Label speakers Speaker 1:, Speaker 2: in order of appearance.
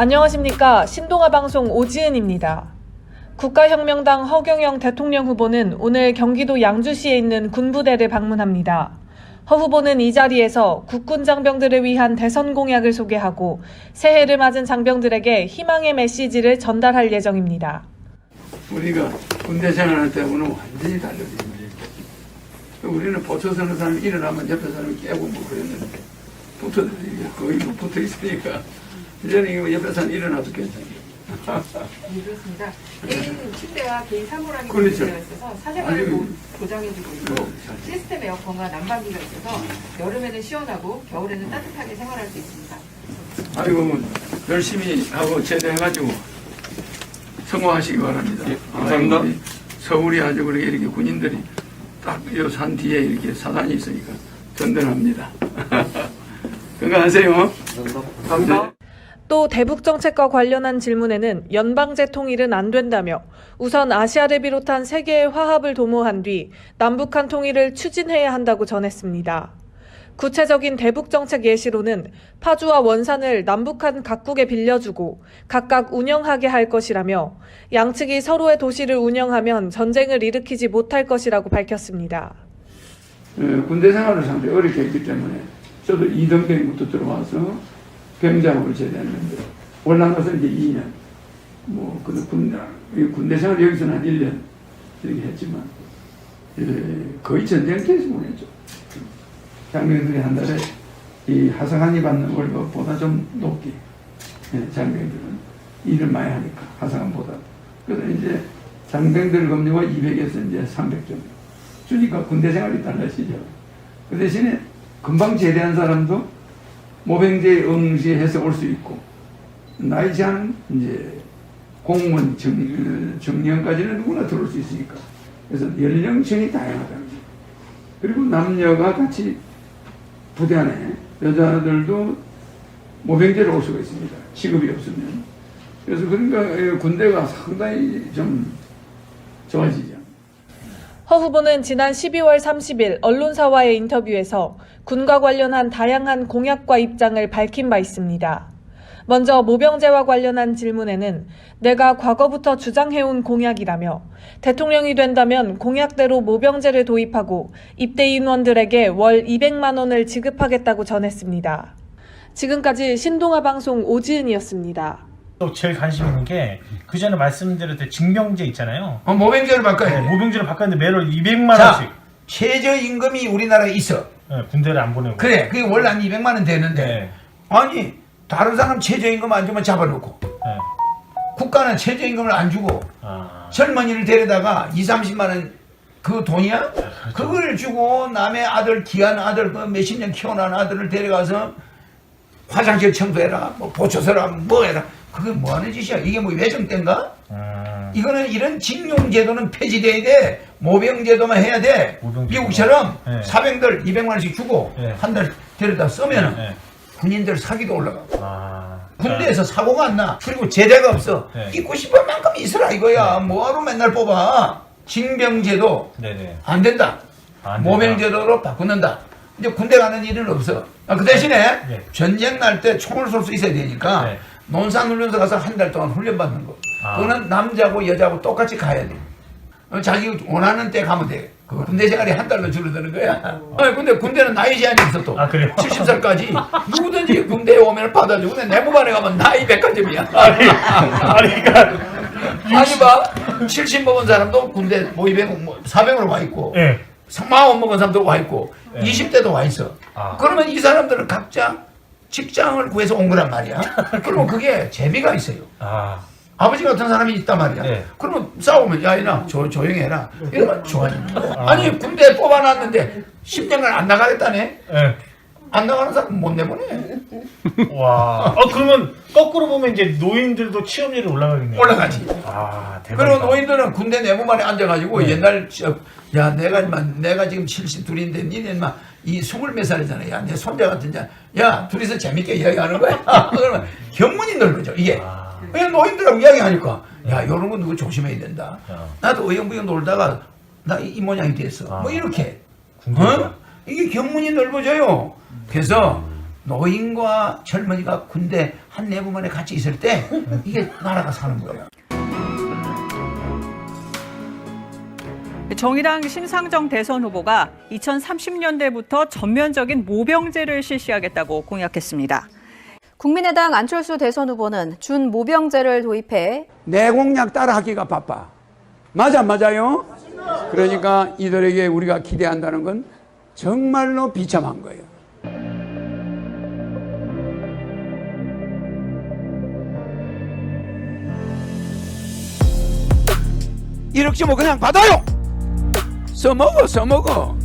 Speaker 1: 안녕하십니까. 신동아 방송 오지은입니다. 국가혁명당 허경영 대통령 후보는 오늘 경기도 양주시에 있는 군부대를 방문합니다. 허 후보는 이 자리에서 국군 장병들을 위한 대선 공약을 소개하고 새해를 맞은 장병들에게 희망의 메시지를 전달할 예정입니다.
Speaker 2: 우리가 군대 생활할 때하고는 완전히 달라진 거예요. 우리는 보초 서는 사람이 일어나면 옆에 사람이 깨고 뭐 그랬는데 붙어 거의 뭐 붙어 있으니까 이제는 이거 옆에 사람 일어나도 괜찮아요.
Speaker 3: 네, 그렇습니다. 개인 침대와 개인 사물함이
Speaker 2: 그렇죠.
Speaker 3: 있어서 사생활을
Speaker 2: 아주-
Speaker 3: 보- 보장해주고 있고
Speaker 2: 음.
Speaker 3: 시스템 에어컨과 난방기가 있어서 여름에는 시원하고 겨울에는 따뜻하게 생활할 수 있습니다.
Speaker 2: 아이고 뭐 열심히 하고 제대해가지고 성공하시기 바랍니다.
Speaker 4: 예, 감사합니다.
Speaker 2: 아이고, 우리 서울이 아주 그렇게 이렇게 군인들이 딱이산 뒤에 이렇게 사단이 있으니까 든든합니다. 건강하세요. 감사합니다.
Speaker 1: 또 대북 정책과 관련한 질문에는 연방제 통일은 안 된다며 우선 아시아를 비롯한 세계의 화합을 도모한 뒤 남북한 통일을 추진해야 한다고 전했습니다. 구체적인 대북 정책 예시로는 파주와 원산을 남북한 각국에 빌려주고 각각 운영하게 할 것이라며 양측이 서로의 도시를 운영하면 전쟁을 일으키지 못할 것이라고 밝혔습니다.
Speaker 2: 어, 군대 생활을 상당히 어렵게 했기 때문에 저도 이등병부터 들어와서 병장으로 제대했는데 올라 가서 이제 2년 뭐그 군대 이 군대 생활 여기서는 한 1년 이렇게 했지만 예, 거의 전쟁터에서 보냈죠. 장병들이 한 달에 이 하사관이 받는 월급보다 좀 높게 예, 장병들은 일을 많이 하니까 하사관보다 그래서 이제 장병들 급료가 200에서 이제 300 정도 주니까 군대 생활이 달라지죠. 그 대신에 금방 제대한 사람도 모병제 응시해서 올 수 있고 나이 제한 이제 공무원 정, 정년까지는 누구나 들어올 수 있으니까 그래서 연령층이 다양하다. 그리고 남녀가 같이 부대 안에 여자들도 모병제로 올 수가 있습니다. 직업이 없으면. 그래서 그러니까 군대가 상당히 좀 좋아지죠.
Speaker 1: 허 후보는 지난 12월 30일 언론사와의 인터뷰에서 군과 관련한 다양한 공약과 입장을 밝힌 바 있습니다. 먼저 모병제와 관련한 질문에는 내가 과거부터 주장해온 공약이라며 대통령이 된다면 공약대로 모병제를 도입하고 입대 인원들에게 월 200만 원을 지급하겠다고 전했습니다. 지금까지 신동아 방송 오지은이었습니다.
Speaker 4: 또 제일 관심 있는 게 그 전에 말씀드렸던 징병제 있잖아요.
Speaker 5: 어, 모병제를 바꿔야
Speaker 4: 네,
Speaker 5: 돼.
Speaker 4: 모병제를 바꿨는데 매월 200만
Speaker 5: 자,
Speaker 4: 원씩
Speaker 5: 최저임금이 우리나라에 있어.
Speaker 4: 네, 군대를 안 보내고.
Speaker 5: 그래, 그게 월한 200만 원 되는데.
Speaker 4: 네.
Speaker 5: 아니, 다른 사람 최저임금 안 주면 잡아놓고.
Speaker 4: 네.
Speaker 5: 국가는 최저임금을 안 주고
Speaker 4: 아,
Speaker 5: 젊은이를 데려다가 2, 30만 원 그 돈이야?
Speaker 4: 그렇죠.
Speaker 5: 그걸 주고 남의 아들, 귀한 아들, 그 몇십 년 키워난 아들을 데려가서 화장실 청소해라, 뭐 보초 서라, 뭐 해라. 그게 뭐 하는 짓이야? 이게 뭐 외정 때인가?
Speaker 4: 음,
Speaker 5: 이거는 이런 징용제도는 폐지돼야 돼. 모병제도만 해야 돼.
Speaker 4: 모병제도.
Speaker 5: 미국처럼
Speaker 4: 네.
Speaker 5: 사병들 200만 원씩 주고
Speaker 4: 네.
Speaker 5: 한달 데려다 쓰면
Speaker 4: 네.
Speaker 5: 군인들 사기도 올라가.
Speaker 4: 아,
Speaker 5: 군대에서 사고가 안 나. 그리고 제대가 없어.
Speaker 4: 네.
Speaker 5: 있고 싶은 만큼 있으라 이거야. 뭐하러 맨날 뽑아. 징병제도
Speaker 4: 네네.
Speaker 5: 안 된다.
Speaker 4: 안 된다.
Speaker 5: 모병제도로 바꾸는다. 이제 군대 가는 일은 없어. 아, 그 대신에
Speaker 4: 네.
Speaker 5: 전쟁 날 때 총을 쏠 수 있어야 되니까
Speaker 4: 네.
Speaker 5: 논산훈련소 가서 한 달 동안 훈련 받는 거.
Speaker 4: 아.
Speaker 5: 그거는 남자고 여자고 똑같이 가야 돼. 어, 자기 원하는 때 가면 돼. 그 군대 생활이 한 달로 줄어드는 거야. 어, 근데 군대는 나이 제한이 있어 또.
Speaker 4: 아, 그래요?
Speaker 5: 70살까지 누구든지 군대에 오면 받아주고 근데 내무반에 가면 나이 백화점이야.
Speaker 4: 아니, 아니, 그러니까.
Speaker 5: 아니 봐. 70 먹은 사람도 군대 뭐 200, 뭐 400으로 와 있고
Speaker 4: 예.
Speaker 5: 마음 먹은 사람도 와 있고
Speaker 4: 네.
Speaker 5: 20대도 와 있어.
Speaker 4: 아.
Speaker 5: 그러면 이 사람들은 각자 직장을 구해서 온 거란 말이야. 그러면 그게 재미가 있어요.
Speaker 4: 아,
Speaker 5: 아버지 같은 사람이 있단 말이야.
Speaker 4: 네.
Speaker 5: 그러면 싸우면 야 이나 조, 조용히 해라. 이러면 좋아지는 거야. 아니 군대 뽑아놨는데 10년간 안 나가겠다네.
Speaker 4: 예.
Speaker 5: 안 나가는 사람 못 내보내.
Speaker 4: 와. 어, 그러면 거꾸로 보면 이제 노인들도 취업률이 올라가겠네요.
Speaker 5: 올라가지.
Speaker 4: 아, 대박.
Speaker 5: 그리고 노인들은 군대 내무반에 앉아가지고 옛날 저- 야 내가 인마 내가 지금 72인데 니네 인마 이 스물 몇 살이잖아. 야 내 손자 같은 자. 야 둘이서 재밌게 이야기하는 거야. 그러면 견문이 넓어져 이게.
Speaker 4: 아.
Speaker 5: 그냥 노인들하고 이야기하니까 야 이런 건 누구 조심해야 된다.
Speaker 4: 어.
Speaker 5: 나도 어영부영 놀다가 나 이 모양이 됐어.
Speaker 4: 아.
Speaker 5: 뭐 이렇게.
Speaker 4: 군대에서?
Speaker 5: 어? 이게 견문이 넓어져요. 그래서
Speaker 6: 노인과 젊은이가 군대 한 내부만에 같이 있을 때 이게 나라가 사는 거예요.
Speaker 7: 정의당 심상정 대선 후보가 2030년대부터 전면적인 모병제를 실시하겠다고 공약했습니다.
Speaker 8: 국민의당 안철수 대선 후보는 준 모병제를 도입해
Speaker 5: 내 공약 따라하기가 바빠. 맞아, 맞아요? 그러니까 이들에게 우리가 기대한다는 건 정말로 비참한 거예요. 1억쯤 그냥 받아요! 써먹어, 써먹어.